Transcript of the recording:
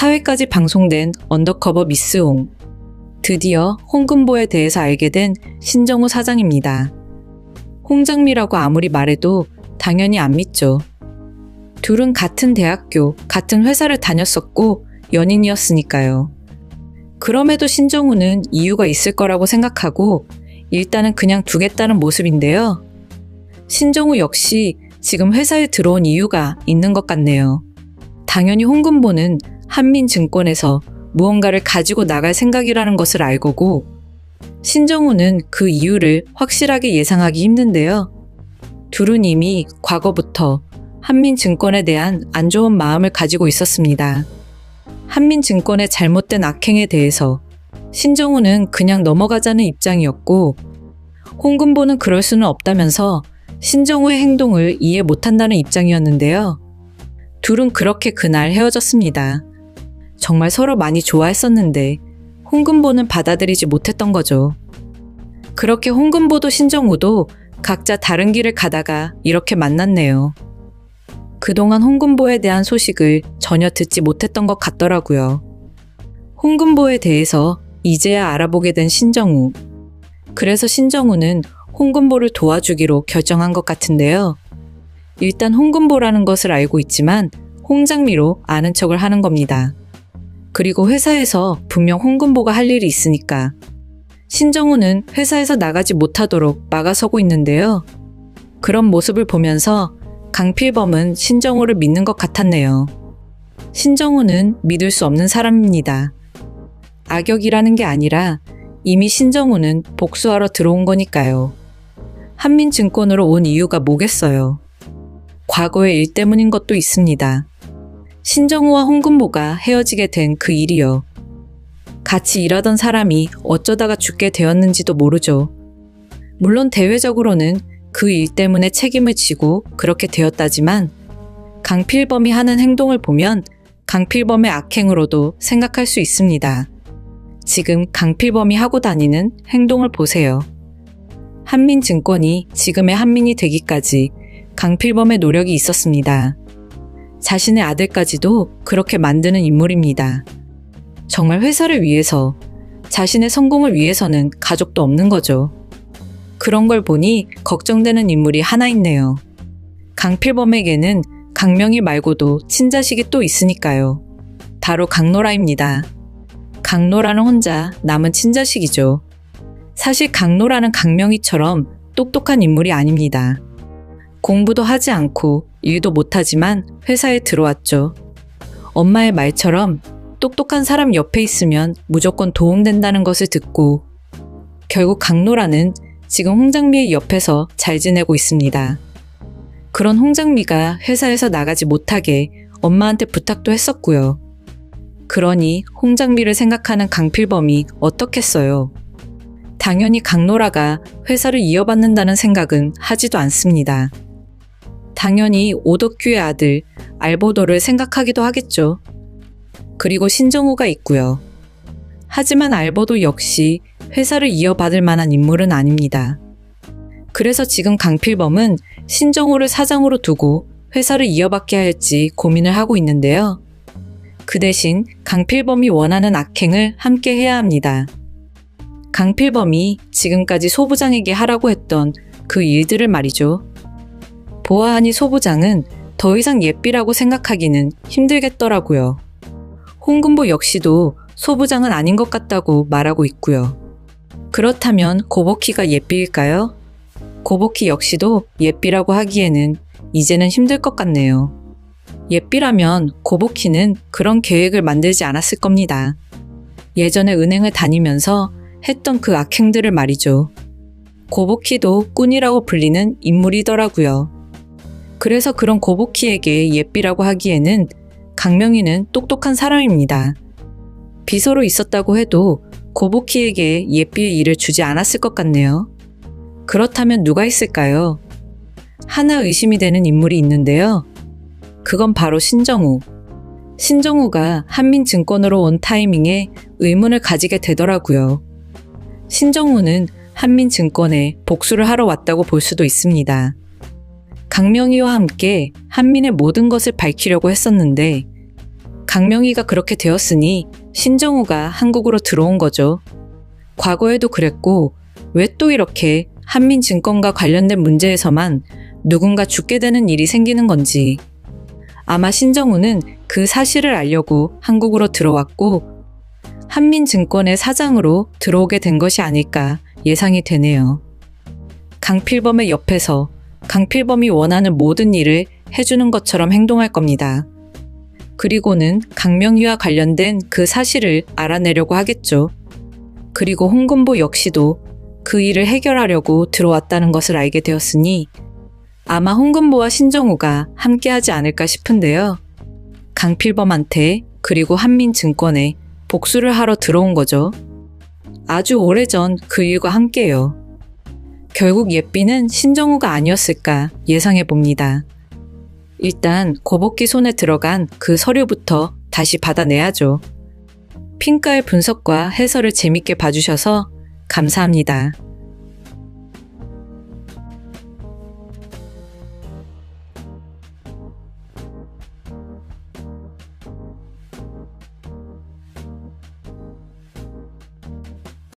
사회까지 방송된 언더커버 미스홍. 드디어 홍금보에 대해서 알게 된 신정우 사장입니다. 홍장미라고 아무리 말해도 당연히 안 믿죠. 둘은 같은 대학교, 같은 회사를 다녔었고 연인이었으니까요. 그럼에도 신정우는 이유가 있을 거라고 생각하고 일단은 그냥 두겠다는 모습인데요. 신정우 역시 지금 회사에 들어온 이유가 있는 것 같네요. 당연히 홍금보는 한민증권에서 무언가를 가지고 나갈 생각이라는 것을 알고고 신정우는 그 이유를 확실하게 예상하기 힘든데요. 둘은 이미 과거부터 한민증권에 대한 안 좋은 마음을 가지고 있었습니다. 한민증권의 잘못된 악행에 대해서 신정우는 그냥 넘어가자는 입장이었고 홍금보는 그럴 수는 없다면서 신정우의 행동을 이해 못한다는 입장이었는데요. 둘은 그렇게 그날 헤어졌습니다. 정말 서로 많이 좋아했었는데 홍금보는 받아들이지 못했던 거죠. 그렇게 홍금보도 신정우도 각자 다른 길을 가다가 이렇게 만났네요. 그동안 홍금보에 대한 소식을 전혀 듣지 못했던 것 같더라고요. 홍금보에 대해서 이제야 알아보게 된 신정우. 그래서 신정우는 홍금보를 도와주기로 결정한 것 같은데요. 일단 홍금보라는 것을 알고 있지만 홍장미로 아는 척을 하는 겁니다. 그리고 회사에서 분명 홍금보가 할 일이 있으니까 신정우는 회사에서 나가지 못하도록 막아서고 있는데요. 그런 모습을 보면서 강필범은 신정우를 믿는 것 같았네요. 신정우는 믿을 수 없는 사람입니다. 악역이라는 게 아니라 이미 신정우는 복수하러 들어온 거니까요. 한민증권으로 온 이유가 뭐겠어요. 과거의 일 때문인 것도 있습니다. 신정우와 홍금보가 헤어지게 된 그 일이요. 같이 일하던 사람이 어쩌다가 죽게 되었는지도 모르죠. 물론 대외적으로는 그 일 때문에 책임을 지고 그렇게 되었다지만 강필범이 하는 행동을 보면 강필범의 악행으로도 생각할 수 있습니다. 지금 강필범이 하고 다니는 행동을 보세요. 한민증권이 지금의 한민이 되기까지 강필범의 노력이 있었습니다. 자신의 아들까지도 그렇게 만드는 인물입니다. 정말 회사를 위해서, 자신의 성공을 위해서는 가족도 없는 거죠. 그런 걸 보니 걱정되는 인물이 하나 있네요. 강필범에게는 강명희 말고도 친자식이 또 있으니까요. 바로 강노라입니다. 강노라는 혼자 남은 친자식이죠. 사실 강노라는 강명희처럼 똑똑한 인물이 아닙니다. 공부도 하지 않고 일도 못하지만 회사에 들어왔죠. 엄마의 말처럼 똑똑한 사람 옆에 있으면 무조건 도움된다는 것을 듣고 결국 강노라는 지금 홍장미의 옆에서 잘 지내고 있습니다. 그런 홍장미가 회사에서 나가지 못하게 엄마한테 부탁도 했었고요. 그러니 홍장미를 생각하는 강필범이 어떻겠어요. 당연히 강노라가 회사를 이어받는다는 생각은 하지도 않습니다. 당연히 오덕규의 아들 알보도를 생각하기도 하겠죠. 그리고 신정우가 있고요. 하지만 알보도 역시 회사를 이어받을 만한 인물은 아닙니다. 그래서 지금 강필범은 신정우를 사장으로 두고 회사를 이어받게 할지 고민을 하고 있는데요. 그 대신 강필범이 원하는 악행을 함께 해야 합니다. 강필범이 지금까지 소부장에게 하라고 했던 그 일들을 말이죠. 보아하니 소부장은 더 이상 예삐라고 생각하기는 힘들겠더라고요. 홍금보 역시도 소부장은 아닌 것 같다고 말하고 있고요. 그렇다면 고복희가 예삐일까요? 고복희 역시도 예삐라고 하기에는 이제는 힘들 것 같네요. 예삐라면 고복희는 그런 계획을 만들지 않았을 겁니다. 예전에 은행을 다니면서 했던 그 악행들을 말이죠. 고복희도 꾼이라고 불리는 인물이더라고요. 그래서 그런 고복희에게 예삐라고 하기에는 강명희는 똑똑한 사람입니다. 비서로 있었다고 해도 고복희에게 예삐의 일을 주지 않았을 것 같네요. 그렇다면 누가 있을까요? 하나 의심이 되는 인물이 있는데요. 그건 바로 신정우. 신정우가 한민증권으로 온 타이밍에 의문을 가지게 되더라고요. 신정우는 한민증권에 복수를 하러 왔다고 볼 수도 있습니다. 강명희와 함께 한민의 모든 것을 밝히려고 했었는데 강명희가 그렇게 되었으니 신정우가 한국으로 들어온 거죠. 과거에도 그랬고 왜 또 이렇게 한민 증권과 관련된 문제에서만 누군가 죽게 되는 일이 생기는 건지. 아마 신정우는 그 사실을 알려고 한국으로 들어왔고 한민 증권의 사장으로 들어오게 된 것이 아닐까 예상이 되네요. 강필범의 옆에서 강필범이 원하는 모든 일을 해주는 것처럼 행동할 겁니다. 그리고는 강명희와 관련된 그 사실을 알아내려고 하겠죠. 그리고 홍금보 역시도 그 일을 해결하려고 들어왔다는 것을 알게 되었으니 아마 홍금보와 신정우가 함께하지 않을까 싶은데요. 강필범한테 그리고 한민증권에 복수를 하러 들어온 거죠. 아주 오래전 그 일과 함께요. 결국 예삐는 신정우가 아니었을까 예상해 봅니다. 일단 고복기 손에 들어간 그 서류부터 다시 받아내야죠. 핑가의 분석과 해설을 재밌게 봐주셔서 감사합니다.